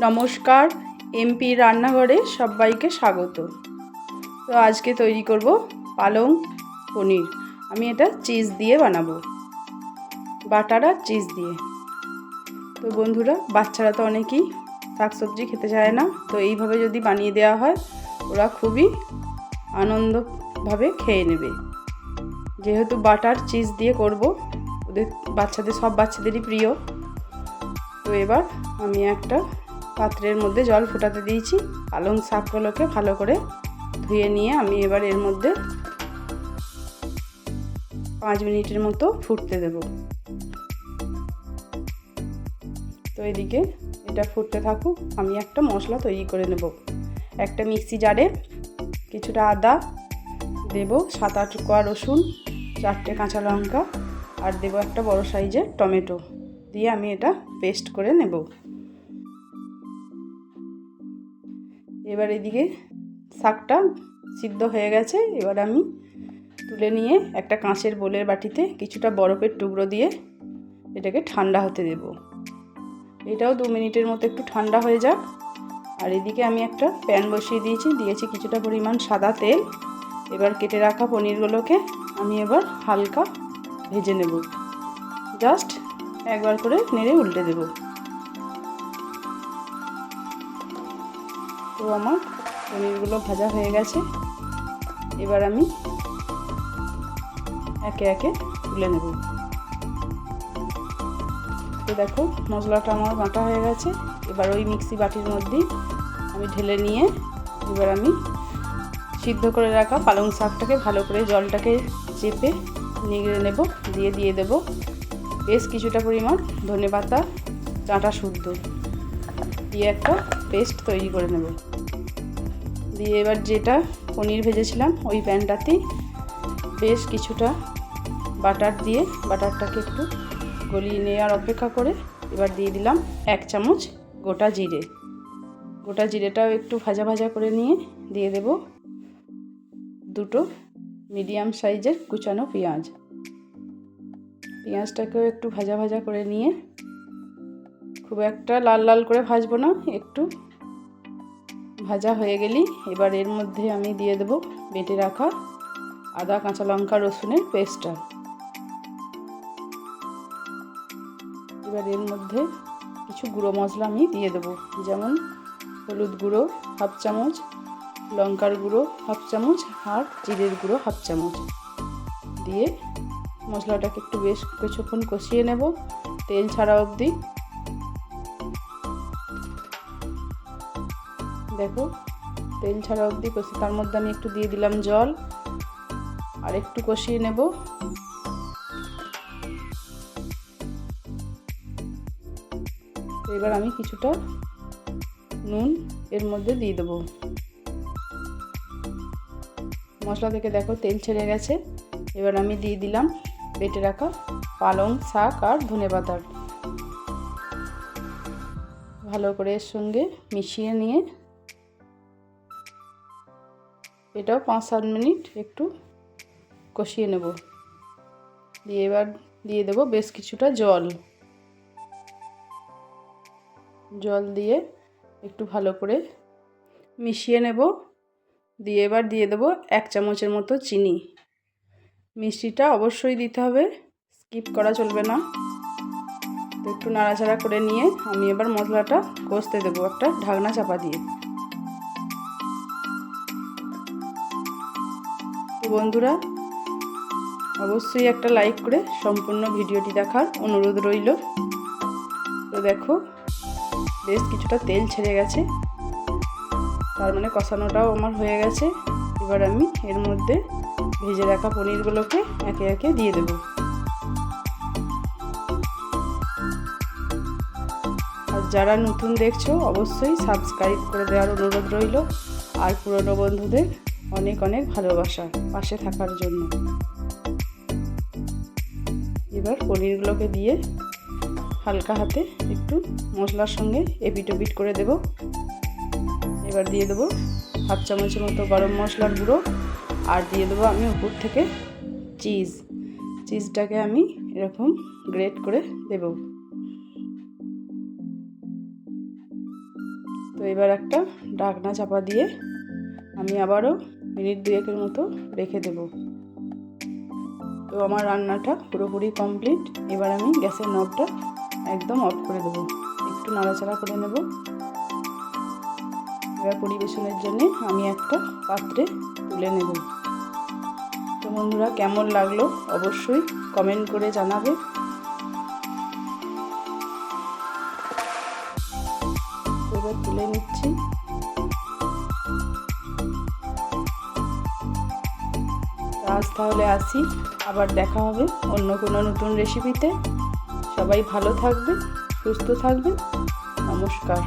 নমস্কার, এমপি রান্নাঘরে সবাইকে স্বাগত। তো আজকে তৈরি করব পালং পনির। আমি এটা চিজ দিয়ে বানাবো। বাটার আর চিজ দিয়ে। তো বন্ধুরা, বাচ্চারা তো অনেকেই শাকসবজি খেতে চায় না, তো এইভাবে যদি বানিয়ে দেওয়া হয়, ওরা খুবই আনন্দভাবে খেয়ে নেবে। যেহেতু বাটার চিজ দিয়ে করব, ওদের বাচ্চাদের, সব বাচ্চাদেরই প্রিয়। তো এবার আমি একটা পাত্রের মধ্যে জল ফোটাতে দিয়েছি। পালং শাকগুলোকে ভালো করে ধুয়ে নিয়ে আমি এবার এর মধ্যে পাঁচ মিনিটের মতো ফুটতে দেব। তো এদিকে এটা ফুটতে থাকুক, আমি একটা মশলা তৈরি করে নেব। একটা মিক্সি জারে কিছুটা আদা দেব, সাত আট কোয়া রসুন, চারটে কাঁচা লঙ্কা, আর দেবো একটা বড় সাইজের টমেটো। দিয়ে আমি এটা পেস্ট করে নেব। এবার এদিকে শাকটা সিদ্ধ হয়ে গেছে। এবার আমি তুলে নিয়ে একটা কাঁচের বোলের বাটিতে কিছুটা বরফের টুকরো দিয়ে এটাকে ঠান্ডা হতে দেব। এটাও দু মিনিটের মতো একটু ঠান্ডা হয়ে যাক। আর এদিকে আমি একটা প্যান বসিয়ে দিয়েছি দিয়েছি কিছুটা পরিমাণ সাদা তেল। এবার কেটে রাখা পনিরগুলোকে আমি এবার হালকা ভেজে নেব। জাস্ট একবার করে নেড়ে উল্টে দেব। তো আমার পনিরগুলো ভাজা হয়ে গেছে। এবার আমি একে একে তুলে নেব। তো দেখো মশলাটা আমার বাটা হয়ে গেছে। এবার ওই মিক্সি বাটির মধ্যেই আমি ঢেলে নিয়ে এবার আমি সিদ্ধ করে রাখা পালং শাকটাকে ভালো করে জলটাকে চেপে নিগড়ে নেব, দিয়ে দিয়ে দেব। বেশ কিছুটা পরিমাণ ধনে পাতা ডাঁটা শুদ্ধ দিয়ে একটা পেস্ট তৈরি করে নেব। দিয়ে এবার যেটা পনির ভেজেছিলাম, ওই প্যানটাতেই বেশ কিছুটা বাটার দিয়ে, বাটারটাকে একটু গলিয়ে নেওয়ার অপেক্ষা করে এবার দিয়ে দিলাম এক চামচ গোটা জিরে। গোটা জিরেটাও একটু ভাজা ভাজা করে নিয়ে দিয়ে দেব দুটো মিডিয়াম সাইজের কুচানো পেঁয়াজ। পেঁয়াজটাকেও একটু ভাজা ভাজা করে নিয়ে খুব একটা লাল লাল করে ভাজবো না, একটু ভাজা হয়ে গেলি এবার এর মধ্যে আমি দিয়ে দেব বেটে রাখা আদা, কাঁচা লঙ্কা, রসুনের পেস্টটা। এবার এর মধ্যে কিছু গুঁড়ো মশলা আমি দিয়ে দেবো, যেমন হলুদ গুঁড়ো হাফ চামচ, লঙ্কার গুঁড়ো হাফ চামচ, আর জিরের গুঁড়ো হাফ চামচ। দিয়ে মশলাটাকে একটু বেশ কিছুক্ষণ কষিয়ে নেব। তেল ছাড়া অবধি দেখো, তেল ছাড়া অবধি কষি, তার মধ্যে আমি একটু দিয়ে দিলাম জল, আর একটু কষিয়ে নেব। এবার আমি কিছুটা নুন এর মধ্যে দিয়ে দেবো। মশলা থেকে দেখো তেল ছেড়ে গেছে। এবার আমি দিয়ে দিলাম বেটে রাখা পালং শাক আর ধনে পাতার। ভালো করে এর সঙ্গে মিশিয়ে নিয়ে এটাও পাঁচ সাত মিনিট একটু কষিয়ে নেব। দিয়ে এবার দিয়ে দেবো বেশ কিছুটা জল। জল দিয়ে একটু ভালো করে মিশিয়ে নেব। দিয়ে এবার দিয়ে দেবো এক চামচের মতো চিনি। মিষ্টিটা অবশ্যই দিতে হবে, স্কিপ করা চলবে না। একটু নাড়াচাড়া করে নিয়ে আমি এবার মশলাটা কষতে দেবো একটা ঢাকনা চাপা দিয়ে। বন্ধুরা, অবশ্যই একটা লাইক করে সম্পূর্ণ ভিডিওটি দেখার অনুরোধ রইল। তো দেখো, বেশ কিছুটা তেল ছেড়ে গেছে। তার মানে কষানোটাও আমার হয়ে গেছে। এবার আমি এর মধ্যে ভেজে রাখা পনিরগুলোকে একে একে দিয়ে দেব। আর যারা নতুন দেখছ, অবশ্যই সাবস্ক্রাইব করে দেওয়ার অনুরোধ রইল। আর পুরনো বন্ধুদের অনেক অনেক ভালোবাসা পাশে থাকার জন্য। এবার পনিরগুলোকে দিয়ে হালকা হাতে একটু মশলার সঙ্গে এপিট ওপিট করে দেব। এবার দিয়ে দেবো হাফ চামচের মতো গরম মশলার গুঁড়ো। আর দিয়ে দেবো আমি উপর থেকে চিজ। চিজটাকে আমি এরকম গ্রেট করে দেব। তো এবার একটা ঢাকনা চাপা দিয়ে আমি আবারও মিনিট দুয়েকের মতো রেখে দেব। তো আমার রান্নাটা পুরোপুরি কমপ্লিট। এবার আমি গ্যাসের নবটা একদম অফ করে দেবো। একটু নাড়াচাড়া করে নেব। এবার পরিবেশনের জন্য আমি একটা পাত্রে তুলে নেব। তো বন্ধুরা, কেমন লাগল অবশ্যই কমেন্ট করে জানাবে। এবার তুলে নিচ্ছি। তাহলে আসি, আবার দেখা হবে অন্য কোনো নতুন রেসিপিতে সবাই ভালো থাকবে সুস্থ থাকবে নমস্কার।